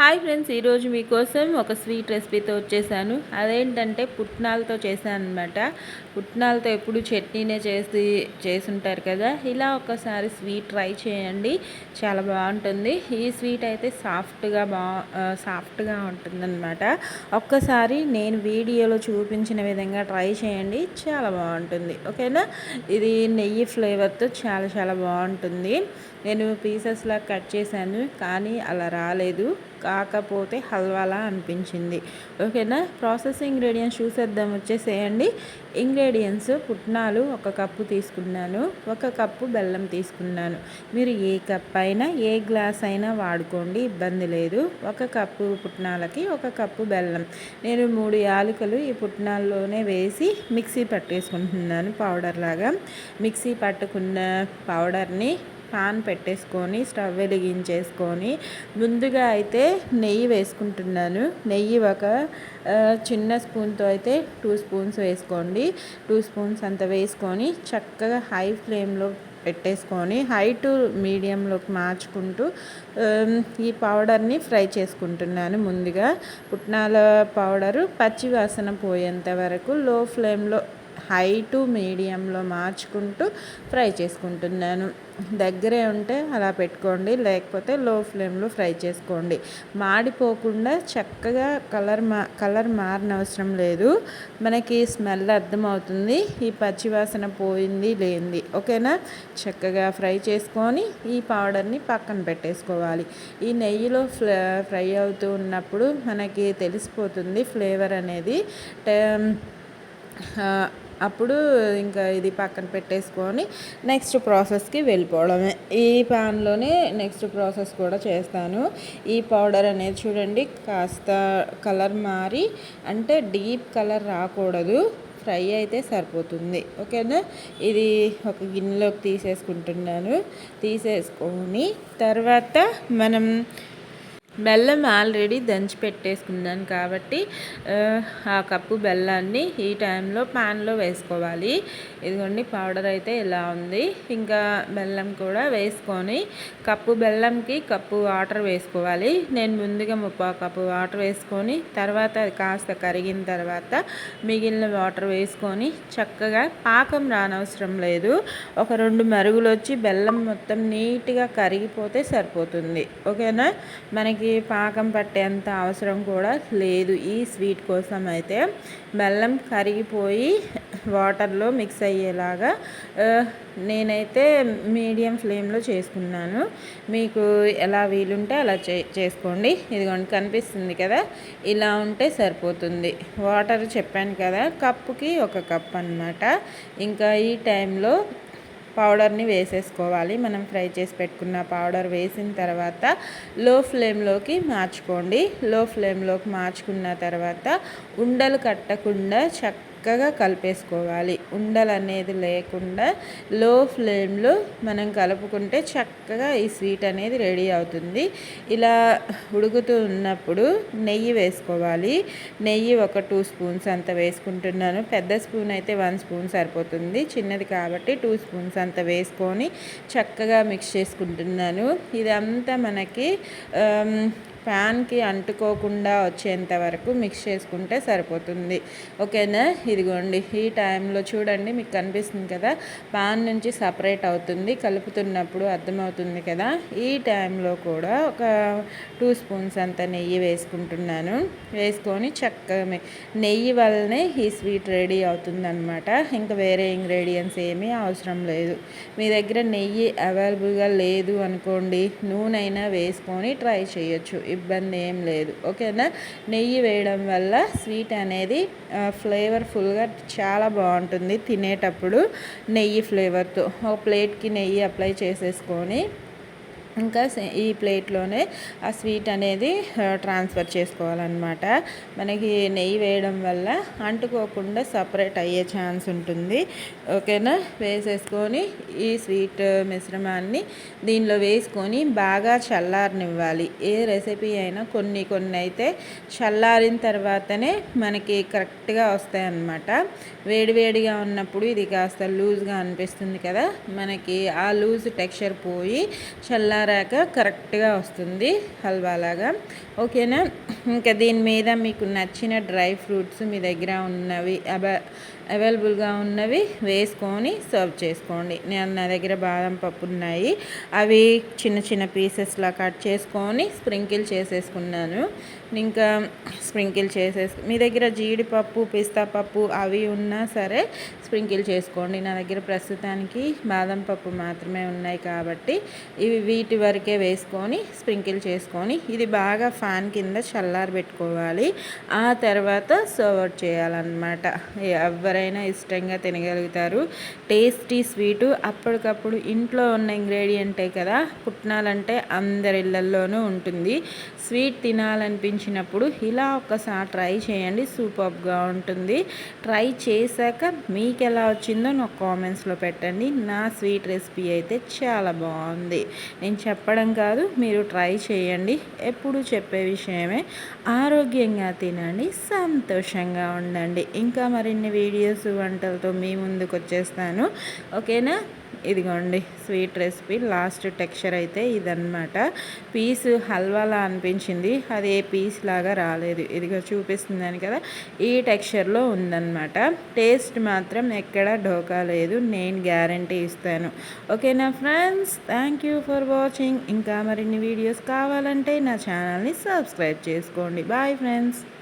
Hi friends ఈరోజు మీకోసం ఒక స్వీట్ రెసిపీతో వచ్చేసాను. అదేంటంటే పుట్నాలతో చేశాను అనమాట పుట్నాలతో ఎప్పుడు చట్నీనే చేసి చేసుంటారు కదా ఇలా ఒకసారి స్వీట్ ట్రై చేయండి. చాలా బాగుంటుంది. ఈ స్వీట్ అయితే సాఫ్ట్గా బా సాఫ్ట్గా ఉంటుందన్నమాట. ఒక్కసారి నేను వీడియోలో చూపించిన విధంగా ట్రై చేయండి. చాలా బాగుంటుంది. ఓకేనా? ఇది నెయ్యి ఫ్లేవర్తో చాలా చాలా బాగుంటుంది. నేను పీసెస్లా కట్ చేశాను కానీ అలా రాలేదు. కాకపోతే హల్వాలా అనిపించింది. ఓకేనా? ప్రాసెస్ ఇంగ్రీడియంట్స్ చూసేద్దాం. వచ్చేసేయండి. ఇంగ్రీడియంట్స్ పుట్నాలు ఒక కప్పు తీసుకున్నాను. ఒక కప్పు బెల్లం తీసుకున్నాను. మీరు ఏ కప్ అయినా ఏ గ్లాస్ అయినా వాడుకోండి. ఇబ్బంది లేదు. ఒక కప్పు పుట్నాలకి ఒక కప్పు బెల్లం. నేను మూడు యాలకులు ఈ పుట్నాల్లోనే వేసి మిక్సీ పట్టేసుకుంటున్నాను పౌడర్ లాగా మిక్సీ పట్టుకున్న పౌడర్ని పాన్ పెట్టేసుకొని స్టవ్ వెలిగించేసుకొని ముందుగా అయితే నెయ్యి వేసుకుంటున్నాను. నెయ్యి ఒక చిన్న స్పూన్తో అయితే టూ స్పూన్స్ వేసుకోండి. టూ స్పూన్స్ అంత వేసుకొని చక్కగా హై ఫ్లేమ్లో పెట్టేసుకొని హై టు మీడియంలోకి మార్చుకుంటూ ఈ పౌడర్ని ఫ్రై చేసుకుంటున్నాను ముందుగా. పుట్నాల పౌడరు పచ్చి వాసన పోయేంత వరకు లో ఫ్లేమ్లో హై టు మీడియంలో మార్చుకుంటూ ఫ్రై చేసుకుంటున్నాను. దగ్గరే ఉంటే అలా పెట్టుకోండి లేకపోతే లో ఫ్లేమ్లో ఫ్రై చేసుకోండి. మాడిపోకుండా చక్కగా కలర్ మా కలర్ మారనవసరం లేదు. మనకి స్మెల్ అర్థమవుతుంది. ఈ పచ్చివాసన పోయింది లేనిది ఓకేనా? చక్కగా ఫ్రై చేసుకొని ఈ పౌడర్ని పక్కన పెట్టేసుకోవాలి. ఈ నెయ్యిలో ఫ్రై అవుతూ ఉన్నప్పుడు మనకి తెలిసిపోతుంది ఫ్లేవర్ అనేది. అప్పుడు ఇంకా ఇది పక్కన పెట్టేసుకొని నెక్స్ట్ ప్రాసెస్కి వెళ్ళిపోవడమే. ఈ ప్యాన్లోనే నెక్స్ట్ ప్రాసెస్ కూడా చేస్తాను. ఈ పౌడర్ అనేది చూడండి కాస్త కలర్ మారి అంటే డీప్ కలర్ రాకూడదు. ఫ్రై అయితే సరిపోతుంది. ఓకేనా? ఇది ఒక గిన్నెలోకి తీసేసుకుంటున్నాను. తీసేసుకొని తర్వాత మనం బెల్లం ఆల్రెడీ దంచి పెట్టేసుకున్నాను కాబట్టి ఆ కప్పు బెల్లాన్ని ఈ టైంలో ప్యాన్లో వేసుకోవాలి. ఇదిగోండి పౌడర్ అయితే ఇలా ఉంది. ఇంకా బెల్లం కూడా వేసుకొని కప్పు బెల్లంకి కప్పు వాటర్ వేసుకోవాలి. నేను ముందుగా ముప్పా కప్పు వాటర్ వేసుకొని తర్వాత అది కాస్త కరిగిన తర్వాత మిగిలిన వాటర్ వేసుకొని చక్కగా పాకం రానవసరం లేదు. ఒక రెండు మరుగులు వచ్చి బెల్లం మొత్తం నీట్గా కరిగిపోతే సరిపోతుంది. ఓకేనా? మనకి పాకం పట్టేంత అవసరం కూడా లేదు. ఈ స్వీట్ కోసం అయితే బెల్లం కరిగిపోయి వాటర్లో మిక్స్ అయ్యేలాగా నేనైతే మీడియం ఫ్లేమ్లో చేసుకున్నాను. మీకు ఎలా వీలుంటే అలా చే చేసుకోండి. ఇదిగోండి కనిపిస్తుంది కదా? ఇలా ఉంటే సరిపోతుంది. వాటర్ చెప్పాను కదా కప్పుకి ఒక కప్ అనమాట ఇంకా ఈ టైంలో పౌడర్ని వేసేసుకోవాలి. మనం ఫ్రై చేసి పెట్టుకున్న పౌడర్ వేసిన తర్వాత లో ఫ్లేమ్లోకి మార్చుకోండి. లో ఫ్లేమ్లోకి మార్చుకున్న తర్వాత ఉండలు కట్టకుండా చక్క చక్కగా కలిపేసుకోవాలి. ఉండలు అనేది లేకుండా లో ఫ్లేమ్లో మనం కలుపుకుంటే చక్కగా ఈ స్వీట్ అనేది రెడీ అవుతుంది. ఇలా ఉడుకుతూ ఉన్నప్పుడు నెయ్యి వేసుకోవాలి. నెయ్యి ఒక టూ స్పూన్స్ అంత వేసుకుంటున్నాను. పెద్ద స్పూన్ అయితే వన్ స్పూన్ సరిపోతుంది. చిన్నది కాబట్టి టూ స్పూన్స్ అంత వేసుకొని చక్కగా మిక్స్ చేసుకుంటున్నాను. ఇదంతా మనకి ప్యాన్కి అంటుకోకుండా వచ్చేంత వరకు మిక్స్ చేసుకుంటే సరిపోతుంది. ఓకేనా? ఇదిగోండి ఈ టైంలో చూడండి మీకు కనిపిస్తుంది కదా పాన్ నుంచి సపరేట్ అవుతుంది కలుపుతున్నప్పుడు అర్థమవుతుంది కదా. ఈ టైంలో కూడా ఒక టూ స్పూన్స్ అంత నెయ్యి వేసుకుంటున్నాను. వేసుకొని చక్కగా నెయ్యి వల్లనే ఈ స్వీట్ రెడీ అవుతుందన్నమాట. ఇంకా వేరే ఇంగ్రీడియంట్స్ ఏమీ అవసరం లేదు. మీ దగ్గర నెయ్యి అవైలబుల్గా లేదు అనుకోండి నూనె అయినా వేసుకొని ట్రై చేయొచ్చు ఇబ్బంది ఏం లేదు. ఓకేనా? నెయ్యి వేయడం వల్ల స్వీట్ అనేది ఫుల్గా చాలా బాగుంటుంది తినేటప్పుడు నెయ్యి ఫ్లేవర్తో. ఒక ప్లేట్కి నెయ్యి అప్లై చేసేసుకొని ఇంకా ఈ ప్లేట్లోనే ఆ స్వీట్ అనేది ట్రాన్స్ఫర్ చేసుకోవాలన్నమాట. మనకి నెయ్యి వేయడం వల్ల అంటుకోకుండా సపరేట్ అయ్యే ఛాన్స్ ఉంటుంది. ఓకేనా? వేసేసుకొని ఈ స్వీట్ మిశ్రమాన్ని దీనిలో వేసుకొని బాగా చల్లారనివ్వాలి. ఏ రెసిపీ అయినా కొన్ని కొన్ని అయితే చల్లారిన తర్వాతనే మనకి కరెక్ట్గా వస్తాయన్నమాట. వేడివేడిగా ఉన్నప్పుడు ఇది కాస్త లూజ్గా అనిపిస్తుంది కదా? మనకి ఆ లూజ్ టెక్స్చర్ పోయి చల్లారి చల్లారాక కరెక్ట్గా వస్తుంది హల్వా లాగా ఓకేనా? ఇంకా దీని మీద మీకు నచ్చిన డ్రై ఫ్రూట్స్ మీ దగ్గర ఉన్నవి అబ అవైలబుల్గా ఉన్నవి వేసుకొని సర్వ్ చేసుకోండి. నేను నా దగ్గర బాదం పప్పు ఉన్నాయి. అవి చిన్న చిన్న పీసెస్లా కట్ చేసుకొని స్ప్రింకిల్ చేసేసుకున్నాను. ఇంకా స్ప్రింకిల్ చేసేసి మీ దగ్గర జీడిపప్పు పిస్తా పప్పు అవి ఉన్నా సరే స్ప్రింకిల్ చేసుకోండి. నా దగ్గర ప్రస్తుతానికి బాదం పప్పు మాత్రమే ఉన్నాయి కాబట్టి ఇవి వీటి వరకే వేసుకొని స్ప్రింకిల్ చేసుకొని ఇది బాగా ఫ్యాన్ కింద చల్లారి పెట్టుకోవాలి ఆ తర్వాత సర్వ్ చేయాలన్నమాట. ఎవరైనా ఇష్టంగా తినగలుగుతారు. టేస్టీ స్వీటు అప్పటికప్పుడు ఇంట్లో ఉన్న ఇంగ్రీడియంటే కదా పుట్నాలంటే అందరి ఇళ్ళల్లోనూ ఉంటుంది. స్వీట్ తినాలనిపించినప్పుడు ఇలా ఒకసారి ట్రై చేయండి సూపర్గా ఉంటుంది. ట్రై చేశాక మీకు ఎలా వచ్చిందో నాకు కామెంట్స్లో పెట్టండి. నా స్వీట్ రెసిపీ అయితే చాలా బాగుంది. నేను చెప్పడం కాదు మీరు ట్రై చేయండి. ఎప్పుడు చెప్పే విషయమే. ఆరోగ్యంగా తినండి సంతోషంగా ఉండండి. ఇంకా మరిన్ని వీడియోస్ వంటలతో మీ ముందుకు వచ్చేస్తాను. ఓకేనా? ఇదిగోండి స్వీట్ రెసిపీ. లాస్ట్ టెక్స్చర్ అయితే ఇదన్నమాట. పీస్ హల్వాలా అనిపించింది. అది ఏ పీస్ లాగా రాలేదు. ఇదిగో చూపిస్తుందని కదా ఈ టెక్స్చర్లో ఉందన్నమాట. టేస్ట్ మాత్రం ఎక్కడ ఢోకా లేదు. నేను గ్యారంటీ ఇస్తాను. ఓకేనా friends? Thank you for watching. ఇంకా మరిన్ని వీడియోస్ కావాలంటే నా ఛానల్ని సబ్స్క్రైబ్ చేసుకోండి. Bye friends.